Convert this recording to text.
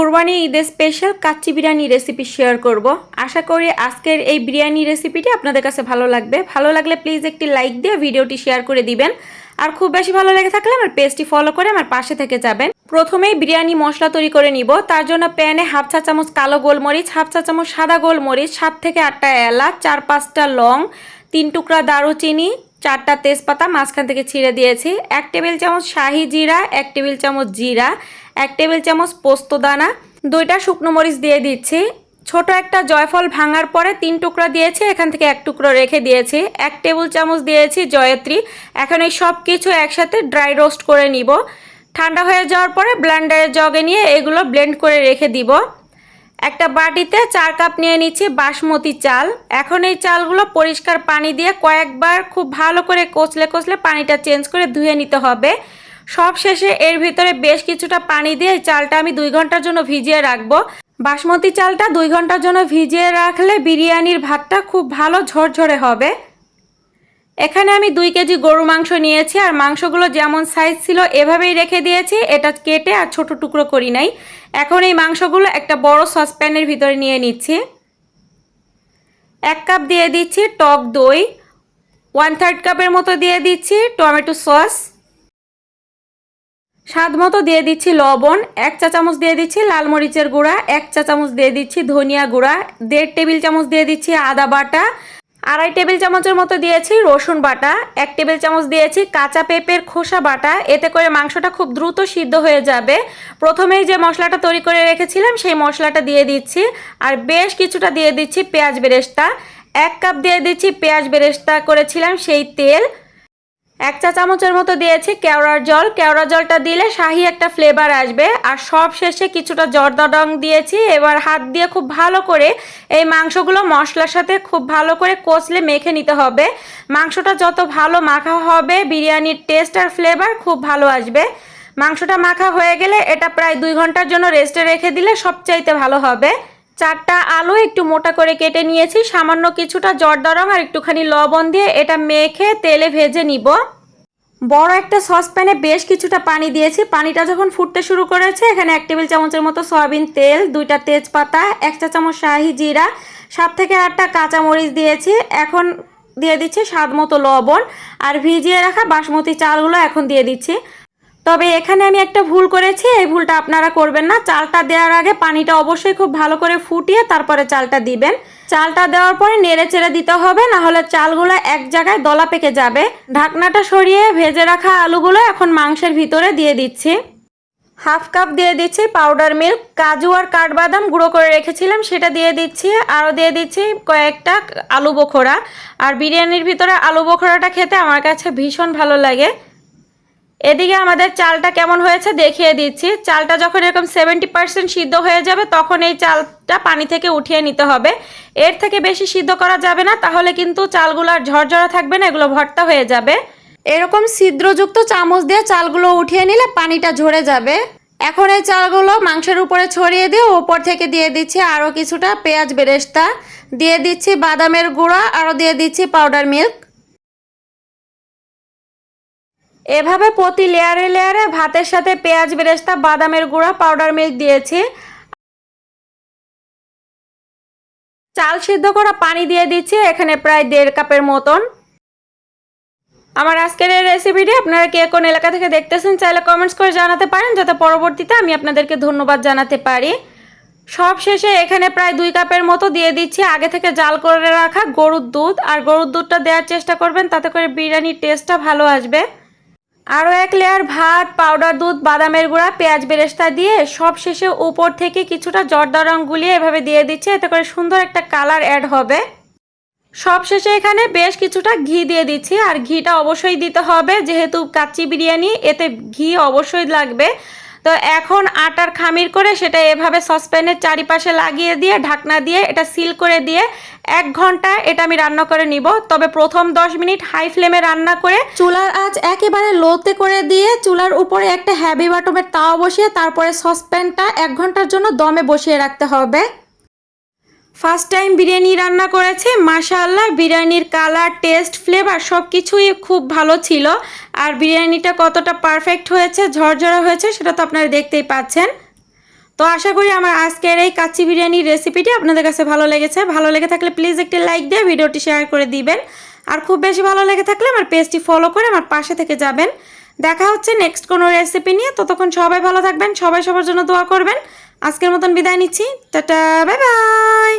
কোরবানি ঈদের special kacchi biryani recipe share করব। আশা করি আজকের এই বিরিয়ানি রেসিপিটি আপনাদের কাছে ভালো লাগবে। ভালো লাগলে প্লিজ একটি লাইক দিয়ে ভিডিওটি শেয়ার করে দিবেন। আর খুব বেশি ভালো লেগে থাকলে আমার পেজটি ফলো করে আমার পাশে থেকে যাবেন। প্রথমেই বিরিয়ানি মশলা তৈরি করে নিব। তার জন্য প্যানে হাফ চা চামচ কালো গোলমরিচ, হাফ চা চামচ সাদা গোলমরিচ, সাত থেকে আটটা এলাচ, চার পাঁচটা লং, তিন টুকরা দারুচিনি চারটা তেজপাতা মাঝখান থেকে ছিঁড়ে দিয়েছি। এক টেবিল চামচ শাহি জিরা, এক টেবিল চামচ জিরা, এক টেবিল চামচ পোস্ত দানা, দুইটা শুকনো মরিচ দিয়ে দিচ্ছি। ছোট একটা জয়ফল ভাঙার পরে তিন টুকরা দিয়েছি, এখান থেকে এক টুকরো রেখে দিয়েছি। এক টেবিল চামচ দিয়েছি জয়ত্রী। এখন এই সব কিছু একসাথে ড্রাই রোস্ট করে নিব। ঠান্ডা হয়ে যাওয়ার পরে ব্লেন্ডারের জগে নিয়ে এগুলো ব্লেন্ড করে রেখে দিব। একটা বাটিতে চার কাপ নিয়ে নিচ্ছি বাসমতি চাল। এখন এই চালগুলো পরিষ্কার পানি দিয়ে কয়েকবার খুব ভালো করে কচলে কচলে পানিটা চেঞ্জ করে ধুয়ে নিতে হবে। সব শেষে এর ভিতরে বেশ কিছুটা পানি দিয়ে চালটা আমি দুই ঘণ্টার জন্য ভিজিয়ে রাখব। বাসমতি চালটা দুই ঘণ্টার জন্য ভিজিয়ে রাখলে বিরিয়ানির ভাতটা খুব ভালো ঝরঝরে হবে। এখানে আমি দুই কেজি গরু মাংস নিয়েছি, আর মাংসগুলো যেমন সাইজ ছিল এভাবেই রেখে দিয়েছি। এটা কেটে আর ছোট টুকরো করি নাই। এখন এই মাংসগুলো একটা বড় সসপ্যানের ভিতরে নিয়ে নিচ্ছি। এক কাপ দিয়ে দিচ্ছি টক দই ওয়ান থার্ড কাপের মতো দিয়ে দিচ্ছি টমেটো সস। স্বাদ মতো দিয়ে দিচ্ছি লবণ, এক চা চামচ দিয়ে দিচ্ছি লাল মরিচের গুঁড়া, এক চা চামচ দিয়ে দিচ্ছি ধনিয়া গুঁড়া, দেড় টেবিল চামচ দিয়ে দিচ্ছি আদা বাটা আড়াই টেবিল চামচের মতো দিয়েছি রসুন বাটা, এক টেবিল চামচ দিয়েছি কাঁচা পেঁপের খোসা বাটা। এতে করে মাংসটা খুব দ্রুত সিদ্ধ হয়ে যাবে। প্রথমেই যে মশলাটা তৈরি করে রেখেছিলাম, সেই মশলাটা দিয়ে দিচ্ছি। আর বেশ কিছুটা দিয়ে দিচ্ছি পেঁয়াজ বেরেস্তা। এক কাপ দিয়ে দিচ্ছি পেঁয়াজ বেরেস্তা করেছিলাম, সেই তেল। এক চা চামচের মতো দিয়েছি কেওড়ার জল। কেওড়া জলটা দিলে শাহি একটা ফ্লেভার আসবে। আর সব শেষে কিছুটা জর্দা রং দিয়েছি। এবার হাত দিয়ে খুব ভালো করে এই মাংসগুলো মশলার সাথে খুব ভালো করে কষলে মেখে নিতে হবে। মাংসটা যত ভালো মাখা হবে, বিরিয়ানির টেস্ট আর ফ্লেভার খুব ভালো আসবে। মাংসটা মাখা হয়ে গেলে এটা প্রায় দুই ঘণ্টার জন্য রেস্টে রেখে দিলে সবচাইতে ভালো হবে। চারটা আলু একটু মোটা করে কেটে নিয়েছি, সামান্য কিছুটা জর্দা আর একটুখানি লবণ দিয়ে এটা মেখে তেলে ভেজে নিব। বড় একটা সসপ্যানে বেশ কিছুটা পানি দিয়েছি, পানিটা যখন ফুটতে শুরু করেছে, এখানে এক টেবিল চামচের মতো সয়াবিন তেল, দুইটা তেজপাতা, এক চা চামচ শাহি জিরা, সাত থেকে আটটা কাঁচামরিচ দিয়েছি, এখন দিয়ে দিচ্ছি স্বাদ মতো লবণ, আর ভিজিয়ে রাখা বাসমতি চালগুলো এখন দিয়ে দিচ্ছি। তবে এখানে আমি একটা ভুল করেছি, এই ভুলটা আপনারা করবেন না। চালটা দেওয়ার আগে পানিটা অবশ্যই খুব ভালো করে ফুটিয়ে তারপরে চালটা দিবেন। চালটা দেওয়ার পরে নেড়ে চেড়ে দিতে হবে, না হলে চালগুলো এক জায়গায় দলা পেকে যাবে। ঢাকনাটা সরিয়ে ভেজে রাখা আলুগুলো এখন মাংসের ভিতরে দিয়ে দিচ্ছি। হাফ কাপ দিয়ে দিচ্ছি পাউডার মিল্ক, কাজু আর কাঠবাদাম গুঁড়ো করে রেখেছিলাম, সেটা দিয়ে দিচ্ছি। আরও দিয়ে দিচ্ছি কয়েকটা আলু বোখরা। আর বিরিয়ানির ভিতরে আলু বোখরাটা খেতে আমার কাছে ভীষণ ভালো লাগে। এদিকে আমাদের চালটা কেমন হয়েছে দেখিয়ে দিচ্ছি। চালটা যখন এরকম সেভেন্টি পার্সেন্ট সিদ্ধ হয়ে যাবে, তখন এই চালটা পানি থেকে উঠিয়ে নিতে হবে। এর থেকে বেশি সিদ্ধ করা যাবে না, তাহলে কিন্তু চালগুলো আর ঝরঝরা থাকবে না, এগুলো ভর্তা হয়ে যাবে। এরকম ছিদ্রযুক্ত চামচ দিয়ে চালগুলো উঠিয়ে নিলে পানিটা ঝরে যাবে। এখন এই চালগুলো মাংসের উপরে ছড়িয়ে দিয়ে ওপর থেকে দিয়ে দিচ্ছি আরও কিছুটা পেঁয়াজ বেরেস্তা। দিয়ে দিচ্ছি বাদামের গুঁড়া, আরও দিয়ে দিচ্ছি পাউডার মিল্ক এভাবে প্রতি লেয়ারে লেয়ারে ভাতের সাথে পেঁয়াজ, বেরেস্তা, বাদামের গুঁড়া পাউডার মিল্ক দিয়েছি। চাল সিদ্ধ করা পানি দিয়ে দিচ্ছি, এখানে প্রায় দেড় কাপের মতন। আমার আজকের এই রেসিপিটি আপনারা কে কোন এলাকা থেকে দেখতেছেন চাইলে কমেন্টস করে জানাতে পারেন, যাতে পরবর্তীতে আমি আপনাদেরকে ধন্যবাদ জানাতে পারি। সব শেষে এখানে প্রায় দুই কাপের মতো দিয়ে দিচ্ছি, আগে থেকে জাল করে রাখা গরুর দুধ। আর গরুর দুধটা দেওয়ার চেষ্টা করবেন, তাতে করে বিরিয়ানির টেস্টটা ভালো আসবে। আরও এক লেয়ার ভাত পাউডার দুধ, বাদামের গুঁড়া, পেঁয়াজ বেরেস্তা দিয়ে সব শেষে উপর থেকে কিছুটা জর্দা রং গুলিয়ে এভাবে দিয়ে দিচ্ছে। এতে করে সুন্দর একটা কালার অ্যাড হবে। সব শেষে এখানে বেশ কিছুটা ঘি দিয়ে দিচ্ছি। আর ঘিটা অবশ্যই দিতে হবে। যেহেতু কাচ্চি বিরিয়ানি, এতে ঘি অবশ্যই লাগবে। তো এখন আটার খামির করে সেটা এভাবে সসপ্যানের চারিপাশে লাগিয়ে দিয়ে, ঢাকনা দিয়ে এটা সিল করে দিয়ে এক ঘণ্টা এটা আমি রান্না করে নিব। তবে প্রথম দশ মিনিট হাই ফ্লেমে রান্না করে চুলার আজ একেবারে লোতে করে দিয়ে চুলার উপরে একটা হ্যাভি বাটমের তাও বসিয়ে তারপরে সসপ্যানটা এক ঘণ্টার জন্য দমে বসিয়ে রাখতে হবে। ফার্স্ট টাইম বিরিয়ানি রান্না করেছে, মাশাআল্লাহ, বিরিয়ানির কালার টেস্ট ফ্লেভার সব কিছুই খুব ভালো ছিল। আর বিরিয়ানিটা কতটা পারফেক্ট হয়েছে, ঝরঝরা হয়েছে, সেটা তো আপনারা দেখতেই পাচ্ছেন। তো আশা করি আমার আজকের এই কাচ্চি বিরিয়ানির রেসিপিটি আপনাদের কাছে ভালো লেগেছে। ভালো লেগে থাকলে প্লিজ একটি লাইক দিয়ে ভিডিওটি শেয়ার করে দিবেন। আর খুব বেশি ভালো লেগে থাকলে আমার পেজটি ফলো করে আমার পাশে থেকে যাবেন। দেখা হচ্ছে নেক্সট কোনো রেসিপি নিয়ে। ততক্ষণ সবাই ভালো থাকবেন, সবাই সবার জন্য দোয়া করবেন। আজকের মতন বিদায় নিচ্ছি। Tata bye bye